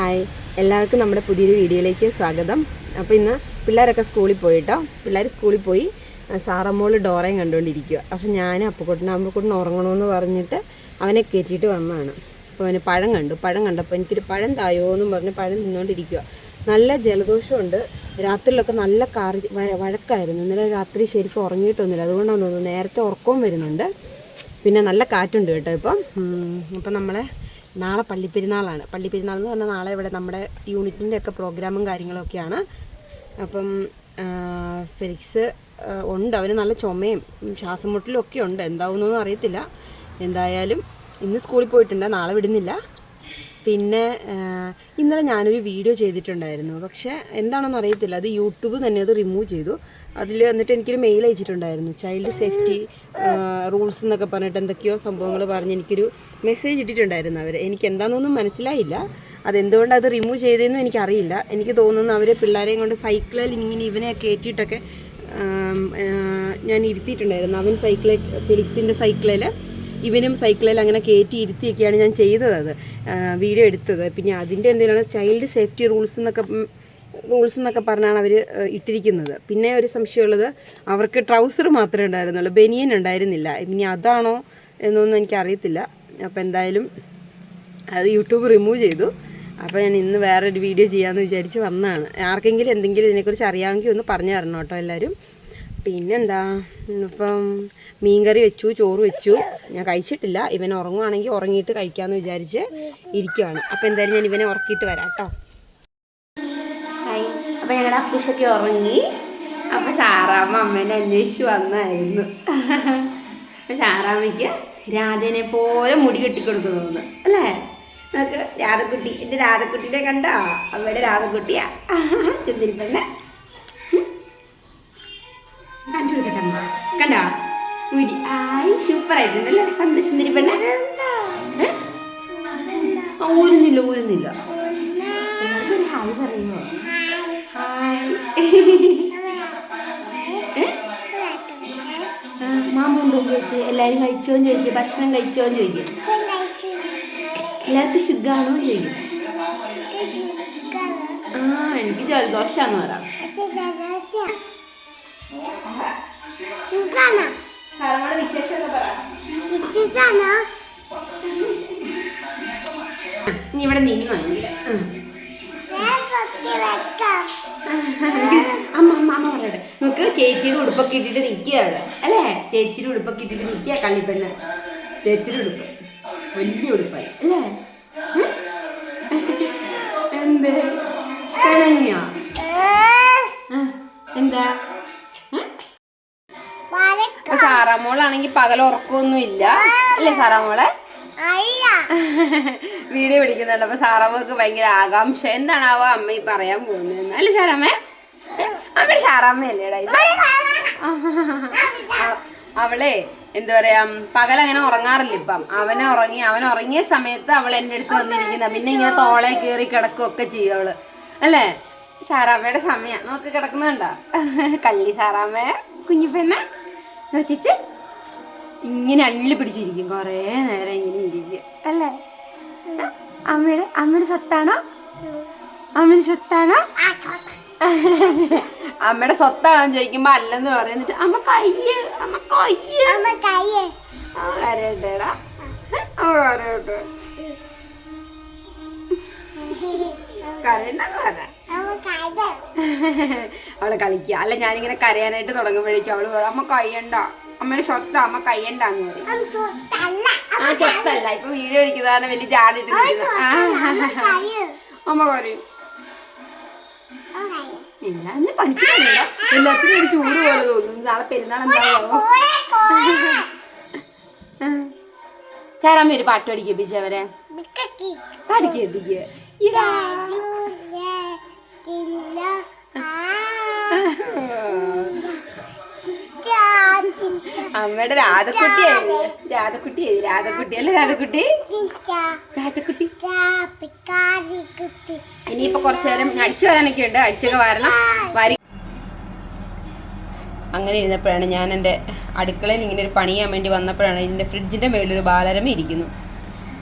Hi എല്ലാവർക്കും നമ്മുടെ പുതിയൊരു വീഡിയോയിലേക്ക് സ്വാഗതം. അപ്പോൾ ഇന്ന് പിള്ളേരൊക്കെ സ്കൂളിൽ പോയിട്ടോ? പിള്ളേർ സ്കൂളിൽ പോയി. സാറമ്മോൾ ഡോറയും കണ്ടുകൊണ്ടിരിക്കുക അപ്പോൾ ഞാൻ അപ്പുക്കുട്ടൻ അപ്പുക്കുട്ടൻ ഉറങ്ങണമെന്ന് പറഞ്ഞിട്ട് അവനെ കയറ്റിയിട്ട് വന്നതാണ്. അപ്പോൾ അവന് പഴം കണ്ടു. പഴം കണ്ടപ്പോൾ എനിക്കൊരു പഴം തായോ എന്നും പറഞ്ഞ് പഴം തിന്നുകൊണ്ടിരിക്കുക നല്ല ജലദോഷമുണ്ട്. രാത്രിയിലൊക്കെ നല്ല കാറി വഴക്കായിരുന്നു. ഇന്നലെ രാത്രി ശരിക്കും ഉറങ്ങിയിട്ടൊന്നുമില്ല. അതുകൊണ്ടാണ് തോന്നുന്നത് നേരത്തെ ഉറക്കവും വരുന്നുണ്ട്. പിന്നെ നല്ല കാറ്റുണ്ട് കേട്ടോ ഇപ്പം. അപ്പം നമ്മളെ നാളെ പള്ളിപ്പെരുന്നാളാണ്. പള്ളിപ്പെരുന്നാൾ എന്ന് പറഞ്ഞാൽ നാളെ ഇവിടെ നമ്മുടെ യൂണിറ്റിന്റെ ഒക്കെ പ്രോഗ്രാമും കാര്യങ്ങളൊക്കെയാണ്. അപ്പം ഫെലിക്സ് ഉണ്ട്. അവന് നല്ല ചുമയും ശ്വാസം മുട്ടലും ഒക്കെ ഉണ്ട്. എന്താവുന്നൊന്നും അറിയത്തില്ല. എന്തായാലും ഇന്ന് സ്കൂളിൽ പോയിട്ടുണ്ട്. നാളെ വിടുന്നില്ല. പിന്നെ ഇന്നലെ ഞാനൊരു വീഡിയോ ചെയ്തിട്ടുണ്ടായിരുന്നു. പക്ഷേ എന്താണെന്ന് അറിയത്തില്ല അത് യൂട്യൂബ് തന്നെ അത് റിമൂവ് ചെയ്തു. അതിൽ എന്നിട്ട് എനിക്കൊരു മെയിൽ അയച്ചിട്ടുണ്ടായിരുന്നു. ചൈൽഡ് സേഫ്റ്റി റൂൾസ് എന്നൊക്കെ പറഞ്ഞിട്ട് എന്തൊക്കെയോ സംഭവങ്ങൾ പറഞ്ഞ് എനിക്കൊരു മെസ്സേജ് ഇട്ടിട്ടുണ്ടായിരുന്നു അവർ എനിക്ക് എന്താണെന്നൊന്നും മനസ്സിലായില്ല. അതെന്തുകൊണ്ട് അത് റിമൂവ് ചെയ്തതെന്നും എനിക്കറിയില്ല. എനിക്ക് തോന്നുന്നു അവർ പിള്ളേരെയും കൊണ്ട് സൈക്കിളിൽ ഇങ്ങനെ ഇവനെ കയറ്റിയിട്ടൊക്കെ ഞാൻ ഇരുത്തിയിട്ടുണ്ടായിരുന്നു. അവൻ സൈക്കിളിൽ ഫിലിക്സിന്റെ സൈക്കിളിൽ ഇവനും സൈക്കിളിൽ അങ്ങനെ കയറ്റി ഇരുത്തിയൊക്കെയാണ് ഞാൻ ചെയ്തത് അത്. വീഡിയോ എടുത്തത്. പിന്നെ അതിന്റെ എന്തെങ്കിലും ചൈൽഡ് സേഫ്റ്റി റൂൾസ് എന്നൊക്കെ റൂൾസ് എന്നൊക്കെ പറഞ്ഞാണ് അവർ ഇട്ടിരിക്കുന്നത്. പിന്നെ ഒരു സംശയമുള്ളത് അവർക്ക് ട്രൗസർ മാത്രമേ ഉണ്ടായിരുന്നുള്ളൂ. ബനിയൻ ഉണ്ടായിരുന്നില്ല. ഇനി അതാണോ എന്നൊന്നും എനിക്കറിയത്തില്ല. അപ്പോൾ എന്തായാലും അത് യൂട്യൂബ് റിമൂവ് ചെയ്തു. അപ്പോൾ ഞാൻ ഇന്ന് വേറൊരു വീഡിയോ ചെയ്യാമെന്ന് വിചാരിച്ച് വന്നതാണ്. ആർക്കെങ്കിലും എന്തെങ്കിലും ഇതിനെക്കുറിച്ച് അറിയാമെങ്കിൽ ഒന്ന് പറഞ്ഞു തരണം കേട്ടോ എല്ലാവരും. പിന്നെന്താ ഇപ്പം മീൻകറി വെച്ചു ചോറ് വെച്ചു. ഞാൻ കഴിച്ചിട്ടില്ല. ഇവൻ ഉറങ്ങുവാണെങ്കിൽ ഉറങ്ങിയിട്ട് കഴിക്കാമെന്ന് വിചാരിച്ച് ഇരിക്കുവാണ്. അപ്പോൾ എന്തായാലും ഞാൻ ഇവനെ ഉറക്കിയിട്ട് വരാം കേട്ടോ. ഹായ് അപ്പോൾ ഞങ്ങളുടെ അപ്പുഷൊക്കെ ഉറങ്ങി. അപ്പോൾ സാറാമ്മ അമ്മേനെ അന്വേഷിച്ച് വന്നായിരുന്നു. അപ്പോൾ സാറാമ്മയ്ക്ക് രാധേനെ പോലെ മുടി കെട്ടിക്കൊടുക്കുന്നു അല്ലേ? നമുക്ക് രാധക്കുട്ടി. എന്റെ രാധക്കുട്ടീനെ കണ്ടോ? അമ്മയുടെ രാധക്കുട്ടിയാ. ചുന്തിരി കണ്ടു കാണിച്ചു കൊടുക്കട്ടെ അമ്മ. കണ്ടോ? മുരി ആയി സൂപ്പർ ആയിട്ടുണ്ടല്ലേ സന്തോഷം? ആ, ഊരുന്നില്ല ഊരുന്നില്ല. എല്ലാവർക്കും ഒരു ഹായ് പറയുമോ മാമ ചോദിച്ചു? എല്ലാവരും കഴിച്ചോന്ന് ചോദിക്കും. ഭക്ഷണം കഴിച്ചോന്ന് ചോദിക്കും. എല്ലാവർക്കും സുഖാണോ ചോദിക്കും. ആ എനിക്ക് ജലദോഷാന്ന് പറയാം ഇവിടെ നിന്നോ അമ്മ അമ്മ അമ്മ പറയട്ടെ. നമുക്ക് ചേച്ചിയുടെ ഉടുപ്പൊക്കെ ഇട്ടിട്ട് നിൽക്കുക അല്ലേ? ചേച്ചിയുടെ ഉടുപ്പൊക്കെ ഇട്ടിട്ട് നിൽക്കുക കള്ളിപ്പെണ്ണ്. ചേച്ചിയുടെ ഉടുപ്പ്. വലിയ ഉടുപ്പായി. അല്ലേ? എന്ത്? പിണങ്ങിയോ? എന്താ? സാറാമോളാണെങ്കി സാറാമോളാണെങ്കിൽ പകൽ ഉറക്കമൊന്നും ഇല്ല അല്ലേ സാറാമോളെ? വീഡിയോ പിടിക്കുന്നുണ്ട്. അപ്പൊ സാറാമ്മക്ക് ഭയങ്കര ആകാംക്ഷ. എന്താണാവോ അമ്മ ഈ പറയാൻ പോകുന്നത് അല്ലേ ഷാറാമ്മേ? അമ്മയുടെ സാറാമ്മയല്ലേടാ ഇത്? അവളെ എന്താ പറയാ പകലങ്ങനെ ഉറങ്ങാറില്ല ഇപ്പം. അവനെ ഉറങ്ങി അവൻ ഉറങ്ങിയ സമയത്ത് അവൾ എന്റെ അടുത്ത് വന്നിരിക്കുന്ന. പിന്നെ ഇങ്ങനെ തോളെ കയറി കിടക്കുകയൊക്കെ ചെയ്യും അവൾ. അല്ലേ? സാറാമ്മയുടെ സമയം. നോക്ക് കിടക്കുന്നുണ്ടോ? കല്ലി സാറാമ്മ കുഞ്ഞിപ്പെണ്ണ. നോച്ചിച്ച് ഇങ്ങനെ അള്ളി പിടിച്ചിരിക്കും. കുറേ നേരം ഇങ്ങനെ ഇരിക്കും. അല്ലേ? അമ്മയുടെ അമ്മയുടെ സ്വത്താണോ? അമ്മയുടെ സ്വത്താണോ? അമ്മയുടെ സ്വത്താണോ ചോദിക്കുമ്പോ അല്ലെന്ന് പറയും. എന്നിട്ട് അമ്മ കയ്യ് അമ്മ കയ്യ്. കരയട്ടെടാ അമ്മ കരയട്ടെ കരയണ്ടെന്ന് പറ അവൾ കളിക്കുക. അല്ല ഞാനിങ്ങനെ കരയാനായിട്ട് തുടങ്ങുമ്പോഴേക്കും അവൾ അമ്മ കയ്യണ്ട. അമ്മയുടെ സ്വത്താ അമ്മ കയ്യണ്ടെന്ന് പറയും. ആ ചെത്തല്ല ഇപ്പൊ വീഡിയോ അടിക്കുന്നതാണ് വലിയ ചാടിട്ട്. അമ്മ പറയും. ഇല്ല എന്നെ പഠിക്കുന്നുണ്ടോ എല്ലാത്തിനും ഒരു ചൂട് പോലെ തോന്നുന്നു നാളെ പെരുന്നാൾ എന്താണോ ചാരാമ്മ ഒരു പാട്ട് പഠിക്കപ്പിച്ച അവരെ. പാടിക്കെത്തിക്ക് അമ്മയുടെ രാധക്കുട്ടിയായി രാധക്കുട്ടിയായി രാധക്കുട്ടി അല്ലേ രാധക്കുട്ടി? രാധക്കുട്ടി. ഇനിയിപ്പോ കുറച്ചു നേരം അടിച്ചു വരാനൊക്കെ ഉണ്ട്. അടിച്ചൊക്കെ വരണം. വരി. അങ്ങനെ ഇരുന്നപ്പോഴാണ് ഞാൻ എന്റെ അടുക്കളയിൽ ഇങ്ങനെ ഒരു പണിയാൻ വേണ്ടി വന്നപ്പോഴാണ് ഇതിന്റെ ഫ്രിഡ്ജിന്റെ ഒരു ബാലരമ ഇരിക്കുന്നു.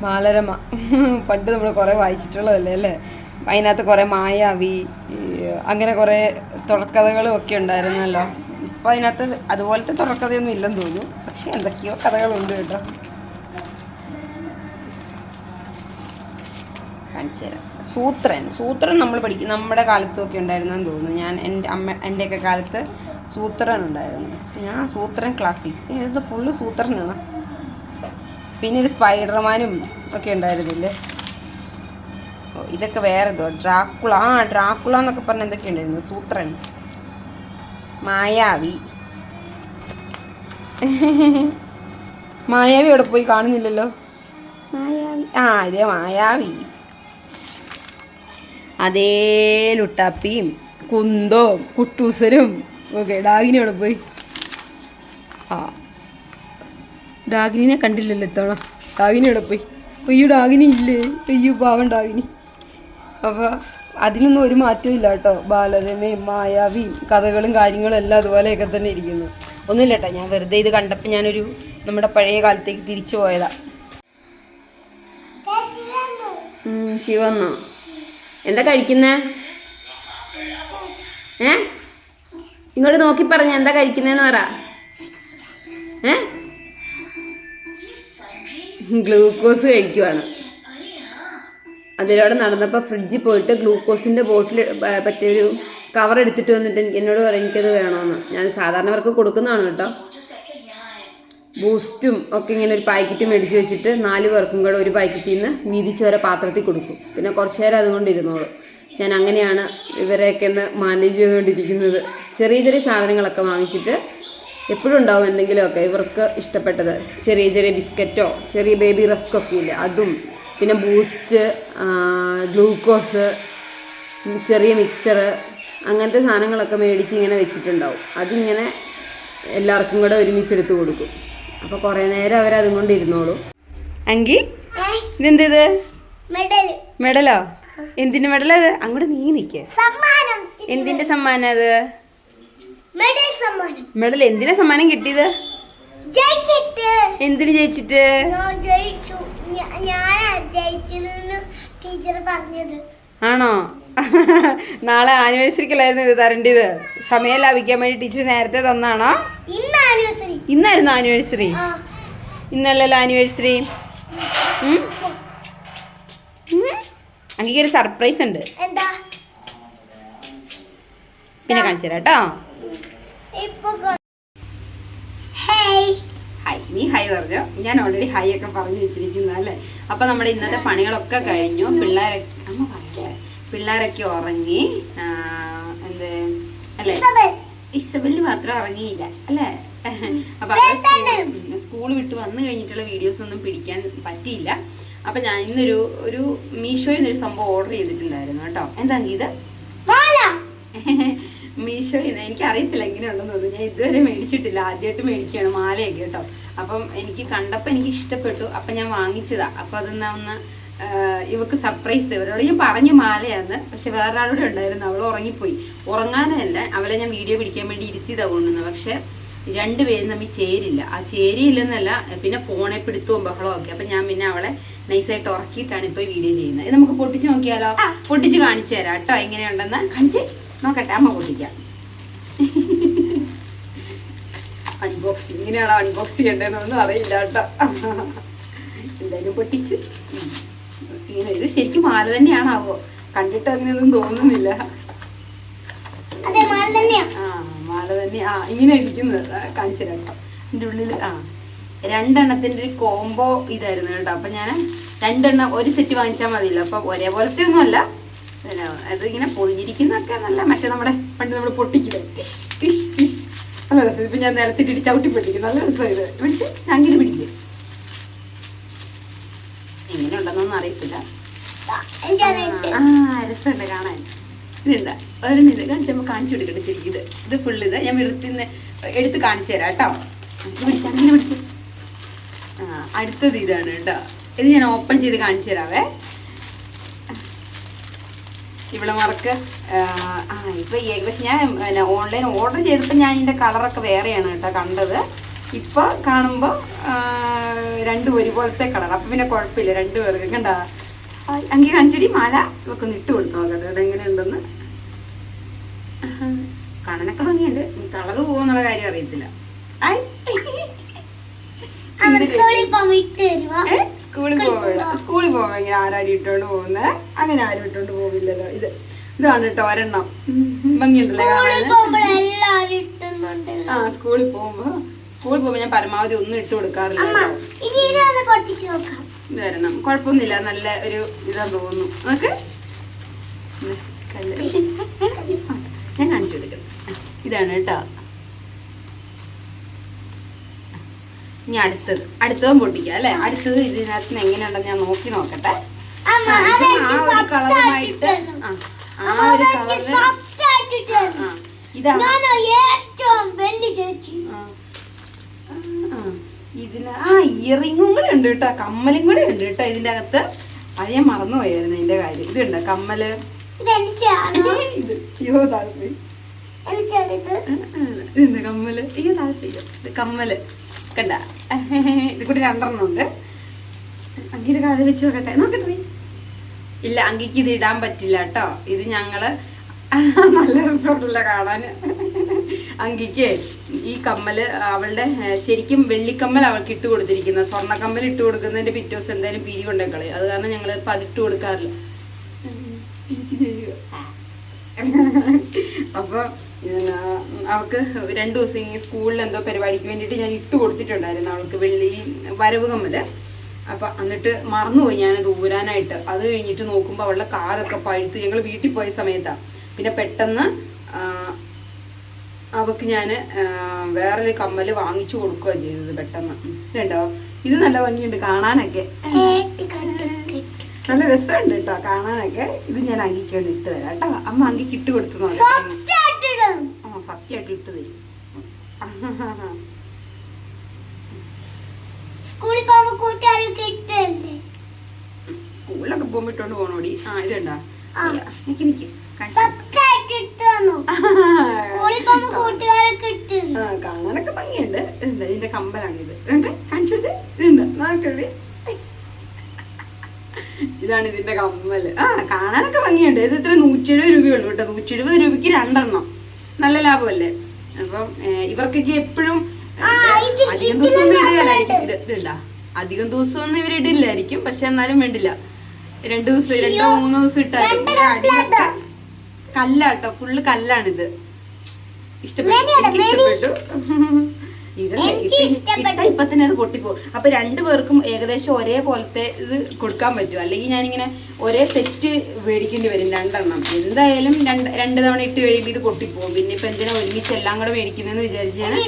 ബാലരമ. പണ്ട് നമ്മൾ കുറേ വായിച്ചിട്ടുള്ളതല്ലേ അല്ലേ? അതിനകത്ത് കുറേ മായാവി അങ്ങനെ കുറേ തുടക്കഥകളും ഒക്കെ ഉണ്ടായിരുന്നല്ലോ. ഇപ്പം അതിനകത്ത് അതുപോലത്തെ തുടക്കഥയൊന്നും ഇല്ലെന്ന് തോന്നുന്നു. പക്ഷെ എന്തൊക്കെയോ കഥകളുണ്ട് കേട്ടോ. കാണിച്ചു തരാം. സൂത്രൻ. സൂത്രൻ നമ്മൾ പഠിക്കും നമ്മുടെ കാലത്തൊക്കെ ഉണ്ടായിരുന്നെന്ന് തോന്നുന്നു. ഞാൻ എന്റെ അമ്മ എന്റെയൊക്കെ കാലത്ത് സൂത്രൻ ഉണ്ടായിരുന്നു. ഞാൻ സൂത്രൻ ക്ലാസിക്സ് ഇത് ഫുള്ള് സൂത്രനാണ്. പിന്നെ ഒരു സ്പൈഡർമാനും ഒക്കെ ഉണ്ടായിരുന്നില്ലേ? ഇതൊക്കെ വേറെ എന്തോ ഡ്രാക്കുള. ആ ഡ്രാക്കുള എന്നൊക്കെ പറഞ്ഞ എന്തൊക്കെ ഉണ്ടായിരുന്നു സൂത്രൻ. മായാവി. മായാവി അവിടെ പോയി കാണുന്നില്ലല്ലോ? മായാവി. ആ ഇതേ മായാവി. അതേ ലുട്ടാപ്പിയും കുന്തവും കുട്ടൂസനും ഓക്കെ ഡാഗിനി അവിടെ പോയി. ആ. ഡാഗിനിനെ കണ്ടില്ലല്ലോ ഇത്തവണ. ഡാഗിനി അവിടെ പോയി. അയ്യോ ഡാഗിനി ഇല്ലേ? അയ്യോ പാവം ഡാഗിനി. അപ്പോൾ അതിനൊന്നും ഒരു മാറ്റവും ഇല്ല കേട്ടോ. ബാലരമയും മായാവിയും കഥകളും കാര്യങ്ങളും എല്ലാം അതുപോലെയൊക്കെ തന്നെ ഇരിക്കുന്നു. ഒന്നുമില്ല കേട്ടോ. ഞാൻ വെറുതെ ഇത് കണ്ടപ്പോൾ ഞാനൊരു നമ്മുടെ പഴയ കാലത്തേക്ക് തിരിച്ചു പോയതാ. ശിവന്നോ എന്താ കഴിക്കുന്നേ? ഏ? ഇങ്ങോട്ട് നോക്കി പറഞ്ഞ എന്താ കഴിക്കുന്നേന്ന് പറ. ഏ? ഗ്ലൂക്കോസ് കഴിക്കുവാണ്. അതിലൂടെ നടന്നപ്പോൾ ഫ്രിഡ്ജിൽ പോയിട്ട് ഗ്ലൂക്കോസിന്റെ ബോട്ടിൽ പറ്റിയൊരു കവർ എടുത്തിട്ട് വന്നിട്ട് എനിക്ക് എന്നോട് പറയും എനിക്കത് വേണമെന്ന് ഞാൻ സാധാരണവർക്ക് കൊടുക്കുന്നതാണ് കേട്ടോ. ബൂസ്റ്റും ഒക്കെ ഇങ്ങനെ ഒരു പാക്കറ്റ് മേടിച്ച് വെച്ചിട്ട് നാല് പേർക്കും കൂടെ ഒരു പാക്കറ്റിൽ നിന്ന് വീതിച്ച് വരെ പാത്രത്തിൽ കൊടുക്കും. പിന്നെ കുറച്ച് നേരം അതുകൊണ്ട് ഇരുന്നോളും ഞാൻ അങ്ങനെയാണ് ഇവരെയൊക്കെ ഒന്ന് മാനേജ് ചെയ്തുകൊണ്ടിരിക്കുന്നത്. ചെറിയ ചെറിയ സാധനങ്ങളൊക്കെ വാങ്ങിച്ചിട്ട് എപ്പോഴും ഉണ്ടാവും എന്തെങ്കിലുമൊക്കെ ഇവർക്ക് ഇഷ്ടപ്പെട്ടത്. ചെറിയ ചെറിയ ബിസ്ക്കറ്റോ ചെറിയ ബേബി റസ്ക്കൊക്കെ ഇല്ലേ അതും പിന്നെ ബൂസ്റ്റ് ഗ്ലൂക്കോസ് ചെറിയ മിക്സർ അങ്ങനത്തെ സാധനങ്ങളൊക്കെ മേടിച്ച് ഇങ്ങനെ വെച്ചിട്ടുണ്ടാവും. അതിങ്ങനെ എല്ലാവർക്കും കൂടെ ഒരുമിച്ചെടുത്ത് കൊടുക്കും. അപ്പോൾ കുറേ നേരം അവരതും കൊണ്ട് ഇരുന്നോളും. അങ്കി ഇതെന്ത് മെഡൽ മെഡലോ. എന്തിന്റെ മെഡലാ അത് അങ്ങോട്ട് നീ നിക്കേ. സമ്മാനം. എന്തിന്റെ സമ്മാനം അത് മെഡൽ സമ്മാനം. മെഡൽ എന്തിനാ സമ്മാനം കിട്ടിയത്? എന്തിന് ജയിച്ചിട്ട്? ആണോ? നാളെ ആനിവേഴ്സറിക്കല്ലായിരുന്നു ഇത് തരേണ്ടത്. സമയം ലാഭിക്കാൻ വേണ്ടി ടീച്ചർ നേരത്തെ തന്നാണോ? ഇന്നായിരുന്നു ആനിവേഴ്സറി. ഇന്നല്ലല്ലോ ആനിവേഴ്സറി. അങ്ങനെ ഒരു സർപ്രൈസ് ഉണ്ട്. പിന്നെ കാണിച്ചു തരാം കേട്ടോ. ഇപ്പൊ ഹേയ് ഹായ് നീ ഹൈ പറഞ്ഞോ? ഞാൻ ഓൾറെഡി ഹായ് ഒക്കെ പറഞ്ഞു വെച്ചിരിക്കുന്നു അല്ലേ? അപ്പൊ നമ്മുടെ ഇന്നത്തെ പണികളൊക്കെ കഴിഞ്ഞു. പിള്ളേരെ അമ്മ പറയട്ടെ. പിള്ളേരൊക്കെ ഉറങ്ങി എന്താ അല്ലേ? ഇസബൽ മാത്രം ഉറങ്ങിയില്ല അല്ലേ? അപ്പൊ സ്കൂൾ വിട്ട് വന്നു കഴിഞ്ഞിട്ടുള്ള വീഡിയോസ് ഒന്നും പിടിക്കാൻ പറ്റിയില്ല. അപ്പൊ ഞാൻ ഇന്നൊരു ഒരു മീഷോയിൽ നിന്നൊരു സംഭവം ഓർഡർ ചെയ്തിട്ടുണ്ടായിരുന്നു കേട്ടോ. എന്താ ഇത് മാല. മീഷോ എനിക്ക് അറിയത്തില്ല എങ്ങനെയുണ്ടെന്ന് തോന്നുന്നു. ഞാൻ ഇതുവരെ മേടിച്ചിട്ടില്ല. ആദ്യമായിട്ട് മേടിക്കുകയാണ് മാലയൊക്കെ കേട്ടോ. അപ്പം എനിക്ക് കണ്ടപ്പോൾ എനിക്ക് ഇഷ്ടപ്പെട്ടു. അപ്പം ഞാൻ വാങ്ങിച്ചതാ. അപ്പം അതെന്നാ ഒന്ന് ഇവക്ക് സർപ്രൈസ് ഇവരോട് ഞാൻ പറഞ്ഞു മാലയാന്ന്. പക്ഷെ വേറൊരാളൂടെ ഉണ്ടായിരുന്നു. അവൾ ഉറങ്ങിപ്പോയി. ഉറങ്ങാനല്ല. അവളെ ഞാൻ വീഡിയോ പിടിക്കാൻ വേണ്ടി ഇരുത്തിയതാ കൊണ്ടുവന്നത്. പക്ഷെ രണ്ടുപേരും തമ്മിൽ ചേരില്ല ആ ചേരിയില്ലെന്നല്ല പിന്നെ ഫോണെ പിടുത്തവും ബഹളവും ഒക്കെ. അപ്പം ഞാൻ പിന്നെ അവളെ നൈസായിട്ട് ഉറക്കിയിട്ടാണ് ഇപ്പോൾ വീഡിയോ ചെയ്യുന്നത്. ഇത് നമുക്ക് പൊട്ടിച്ച് നോക്കിയാലോ? പൊട്ടിച്ച് കാണിച്ചു തരാം കേട്ടോ. എങ്ങനെയുണ്ടെന്ന്. കാണിച്ച്. നോക്കട്ടെ അമ്മ പൊട്ടിക്കാം. അൺബോക്സ് ഇങ്ങനെയാണോ അൺബോക്സ് ചെയ്യേണ്ടതെന്നൊന്നും അറിയില്ല കേട്ടോ. എന്തായാലും പൊട്ടിച്ചു. ഇങ്ങനെ ഇത് ശരിക്കും മാല തന്നെയാണാവോ? കണ്ടിട്ട് അങ്ങനെയൊന്നും തോന്നുന്നില്ല. മാല തന്നെയാ. ആ മാല തന്നെ. ആ ഇങ്ങനെ ഇരിക്കുന്നത്. കാണിച്ചു കേട്ടോ. എന്റെ ഉള്ളിൽ ആ. രണ്ടെണ്ണത്തിന്റെ ഒരു കോംബോ ഇതായിരുന്നു കേട്ടോ. അപ്പം ഞാൻ രണ്ടെണ്ണം ഒരു സെറ്റ് വാങ്ങിച്ചാൽ മതിയല്ലോ. അപ്പം ഒരേപോലത്തെ ഒന്നുമല്ല അത് ഇങ്ങനെ പൊതിഞ്ഞിരിക്കുന്നൊക്കെ നല്ല മറ്റേ നമ്മുടെ പണ്ട് നമ്മൾ പൊട്ടിക്കില്ലേ? ടിഷ് ടിഷ് ടിഷ്. നല്ല രസം. ഇപ്പം ഞാൻ നിലത്തിട്ട് ചവിട്ടി പൊട്ടിക്കും നല്ല രസം ഇത്. പിടിച്ച് അങ്ങനെ പിടിക്കും. എങ്ങനെ ഉണ്ടെന്നൊന്നും അറിയത്തില്ല. ആ രസമുണ്ട് കാണാൻ. ഇതെന്താ ഒരെണ്ണം ഇത് നമ്മൾ കാണിച്ചു കൊടുക്കട്ടെ ശരിക്കും ഇത്. ഇത് ഫുള്ള് ഇത്. ഞാൻ വെളുത്തിന്ന് എടുത്ത് കാണിച്ചു തരാം കേട്ടോ. പിടിച്ച അങ്ങനെ പിടിച്ച്. ആ അടുത്തത് ഇതാണ് കേട്ടോ. ഇത് ഞാൻ ഓപ്പൺ ചെയ്ത് കാണിച്ചു തരാവേ. ഇവിടെ മാർക്ക് ആ ഇപ്പം ഏകദേശം ഞാൻ പിന്നെ ഓൺലൈൻ ഓർഡർ ചെയ്തപ്പോൾ ഞാൻ ഇതിന്റെ കളറൊക്കെ വേറെയാണ് കേട്ടോ കണ്ടത്. ഇപ്പോൾ കാണുമ്പോൾ രണ്ടും ഒരുപോലത്തെ കളർ അപ്പം പിന്നെ കുഴപ്പമില്ല രണ്ടു പേർക്ക് കണ്ട? അങ്ങനെ അങ്കി കാണിച്ചടി മാല ഇവക്കൊന്ന് ഇട്ട് കൊടുത്തു നോക്കട്ടെ ഇവിടെ എങ്ങനെയുണ്ടെന്ന്. കാണാനൊക്കെ ഭംഗിയുണ്ട്. കളർ പോകുന്നുള്ള കാര്യം അറിയത്തില്ല. സ്കൂളിൽ സ്കൂളിൽ പോവുക സ്കൂളിൽ പോകുമ്പോ ആരാടി ഇട്ടോണ്ട് പോകുന്നത് അങ്ങനെ ആരും ഇട്ടോണ്ട് പോവില്ലല്ലോ. ഇത് ഇതാണ് കേട്ടോ ഒരെണ്ണം. ഭംഗിയുണ്ടല്ലേ ആ സ്കൂളിൽ പോകുമ്പോ സ്കൂളിൽ പോകുമ്പോ ഞാൻ പരമാവധി ഒന്നും ഇട്ട് കൊടുക്കാറില്ല ഇത് വരണം. കുഴപ്പമൊന്നുമില്ല. നല്ല ഒരു ഇതാ തോന്നുന്നു. നമുക്ക് കല്ല്. ഞാൻ കാണിച്ചു കൊടുക്കുന്നത് ഇതാണ് കേട്ടോ ഇനി അടുത്തത്. അടുത്തതും പൊട്ടിക്കുക അല്ലേ? അടുത്തത് ഇതിനകത്ത് നിന്ന് എങ്ങനെയുണ്ടെന്ന് ഞാൻ നോക്കി നോക്കട്ടെ. ആ, ഒരു കളറുമായിട്ട് ആ, ഒരു കളറ്. ഇതാണ്. ഇതിന് ആ ഇയറിങ്ങും കൂടെ ഉണ്ട് കേട്ടോ. കമ്മലും കൂടെ ഉണ്ട് കേട്ടോ ഇതിന്റെ അകത്ത് അത് ഞാൻ മറന്നുപോയായിരുന്നു ഇതിന്റെ കാര്യം. ഇത് ഉണ്ട് കമ്മൽ? ഇത് അയ്യോ താല്പര്യം ഇത് കമ്മൽ. അയ്യോ താല്പര്യം ഇത് കമ്മൽ. കണ്ട? ഇത് കൂടി രണ്ടെണ്ണം ഉണ്ട്. അങ്കിയുടെ കാത് വെച്ച് നോക്കട്ടെ. നോക്കട്ടെ ഇല്ല അങ്കിക്ക് ഇത് ഇടാൻ പറ്റില്ല കേട്ടോ. ഇത് ഞങ്ങൾ നല്ല രസമുണ്ടല്ലോ കാണാന് അങ്കിക്ക് ഈ കമ്മൽ അവളുടെ ശരിക്കും വെള്ളിക്കമ്മൽ അവൾക്ക് ഇട്ട് സ്വർണ കമ്മൽ ഇട്ട് കൊടുക്കുന്നതിന്റെ പിറ്റേ ദിവസം എന്തായാലും പിരി കൊണ്ടേക്കളെ. അത് കാരണം ഞങ്ങൾ ഇപ്പൊ അതിട്ട് കൊടുക്കാറില്ല. എനിക്ക്? അപ്പൊ അവൾക്ക് രണ്ടു ദിവസം ഈ സ്കൂളിൽ എന്തോ പരിപാടിക്ക് വേണ്ടിയിട്ട് ഞാൻ ഇട്ട് കൊടുത്തിട്ടുണ്ടായിരുന്നു അവൾക്ക് വെള്ളി വരവ് കമ്മൽ. അപ്പൊ എന്നിട്ട് മറന്നുപോയി ഞാനത് ഊരാനായിട്ട്. അത് കഴിഞ്ഞിട്ട് നോക്കുമ്പോൾ അവളുടെ കാതൊക്കെ പഴുത്ത്. ഞങ്ങൾ വീട്ടിൽ പോയ സമയത്താ. പിന്നെ പെട്ടെന്ന് അവക്ക് ഞാൻ വേറൊരു കമ്മൽ വാങ്ങിച്ചു കൊടുക്കുക ചെയ്തത് പെട്ടെന്ന്. ഇതുണ്ടോ ഇത് നല്ല ഭംഗിയുണ്ട് കാണാനൊക്കെ. നല്ല രസമുണ്ട് കേട്ടോ കാണാനൊക്കെ. ഇത് ഞാൻ അങ്കിക്കൊണ്ട് ഇട്ട് തരാം. കേട്ടോ അമ്മ അങ്കിക്ക് ഇട്ട് കൊടുത്തു നോക്കാം സത്യമായിട്ട് ഇട്ട് തരും. സ്കൂളിൽ സ്കൂളിലൊക്കെ പോകുമ്പോ ഇട്ടോണ്ട് പോണോടി. ആ ഇതുണ്ടാ. നിക്ക് നിക്ക്. കാണാനൊക്കെ ഭംഗിയുണ്ട്. എന്താ ഇതിന്റെ കമ്പലാണ് ഇത് ഉണ്ട് കാണിച്ചു ഇതുണ്ട്. നോക്കടി ഇതാണ് ഇതിന്റെ കമ്മൽ. ആ കാണാനൊക്കെ ഭംഗിയുണ്ട്. ഇത് ഇത്ര നൂറ്റി എഴുപത് രൂപയുള്ളൂ കേട്ടോ. നൂറ്റി എഴുപത് രൂപയ്ക്ക് രണ്ടെണ്ണം. നല്ല ലാഭമല്ലേ? അപ്പം ഇവർക്കൊക്കെ എപ്പോഴും അധികം ദിവസം ഒന്നും ഇടുകയല്ലായിരിക്കും ഇത് ഇതുണ്ടാ അധികം ദിവസം ഒന്നും ഇവർ ഇടില്ലായിരിക്കും പക്ഷെ എന്നാലും വേണ്ടില്ല. രണ്ടു ദിവസം രണ്ടോ മൂന്നോ ദിവസം ഇട്ടായിരിക്കും. കല്ലാട്ടോ? ഫുള്ള് കല്ലാണിത്. ഇഷ്ടപ്പെട്ടു ഇഷ്ടപ്പെട്ടു ഇടല്ലേ? ഇപ്പൊ- തന്നെ അത് പൊട്ടിപ്പോകും അപ്പൊ രണ്ടു പേർക്കും ഏകദേശം ഒരേപോലത്തെ ഇത് കൊടുക്കാൻ പറ്റും അല്ലെങ്കിൽ ഞാനിങ്ങനെ ഒരേ സെറ്റ് മേടിക്കേണ്ടി വരും രണ്ടെണ്ണം. എന്തായാലും രണ്ട് രണ്ട് തവണ ഇട്ട് കഴിയുമ്പോൾ ഇത് പൊട്ടിപ്പോകും പിന്നെ ഇപ്പൊ എന്തിനാ ഒരുമിച്ച് എല്ലാം കൂടെ മേടിക്കുന്നതെന്ന് വിചാരിച്ചാണ്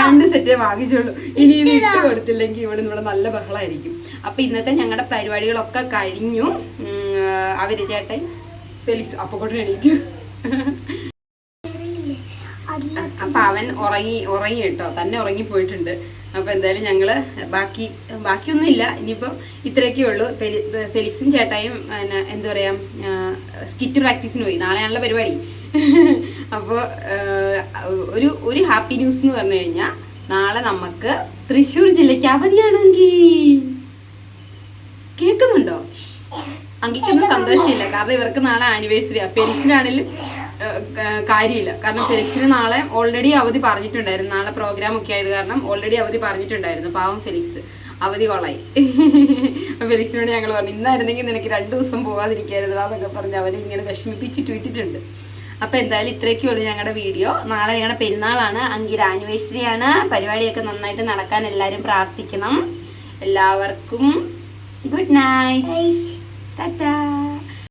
രണ്ട് സെറ്റേ വാങ്ങിച്ചോളൂ. ഇനി ഇത് ഇട്ട് കൊടുത്തില്ലെങ്കിൽ ഇവിടെ ഇവിടെ നല്ല ബഹളമായിരിക്കും അപ്പൊ ഇന്നത്തെ ഞങ്ങളുടെ പരിപാടികളൊക്കെ കഴിഞ്ഞു. അവർ ചേട്ടൻ ഫെലിക്സ് അപ്പൊ കൊണ്ട് എണീറ്റു. അവൻ ഉറങ്ങി ഉറങ്ങി കേട്ടോ. തന്നെ ഉറങ്ങി പോയിട്ടുണ്ട്. അപ്പൊ എന്തായാലും ഞങ്ങൾ ബാക്കി ബാക്കിയൊന്നുമില്ല ഇനിയിപ്പം ഇത്രയൊക്കെ ഉള്ളൂ. ഫെലിക്സും ചേട്ടായും എന്താ പറയാ സ്കിറ്റ് പ്രാക്ടീസിന് പോയി. നാളെയാണല്ലോ പരിപാടി. അപ്പോൾ ഒരു ഒരു ഹാപ്പി ന്യൂസ് എന്ന് പറഞ്ഞു കഴിഞ്ഞാൽ നാളെ നമുക്ക് തൃശ്ശൂർ ജില്ലയ്ക്ക് അവധിയാണെങ്കിൽ കേൾക്കുന്നുണ്ടോ അങ്കിക്കൊന്നും സന്തോഷമില്ല. കാരണം ഇവർക്ക് നാളെ ആനിവേഴ്സറിയാ ഫെലിക്സിനാണെങ്കിലും ഏഹ്, ഏഹ്, കാര്യമില്ല. കാരണം ഫെലിക്സിന് നാളെ ഓൾറെഡി അവധി പറഞ്ഞിട്ടുണ്ടായിരുന്നു. നാളെ പ്രോഗ്രാം ഒക്കെ ആയത് കാരണം ഓൾറെഡി അവധി പറഞ്ഞിട്ടുണ്ടായിരുന്നു. പാവം ഫെലിക്സ് അവധി കൊള്ളായി. ഫെലിക്സിനോട് ഞങ്ങൾ പറഞ്ഞു ഇന്നായിരുന്നെങ്കിൽ നിനക്ക് രണ്ട് ദിവസം പോവാതിരിക്കരുതാ എന്നൊക്കെ പറഞ്ഞ് അവരെ ഇങ്ങനെ വിഷമിപ്പിച്ചിട്ട് വിട്ടിട്ടുണ്ട് അപ്പൊ എന്തായാലും ഇത്രയൊക്കെ ഉള്ളൂ ഞങ്ങളുടെ വീഡിയോ. നാളെ ഞങ്ങളുടെ പെരുന്നാളാണ്. അങ്കിയുടെ ആനിവേഴ്സറി ആണ്. പരിപാടിയൊക്കെ നന്നായിട്ട് നടക്കാൻ എല്ലാവരും പ്രാർത്ഥിക്കണം. എല്ലാവർക്കും ഗുഡ് നൈറ്റ് ടാറ്റാ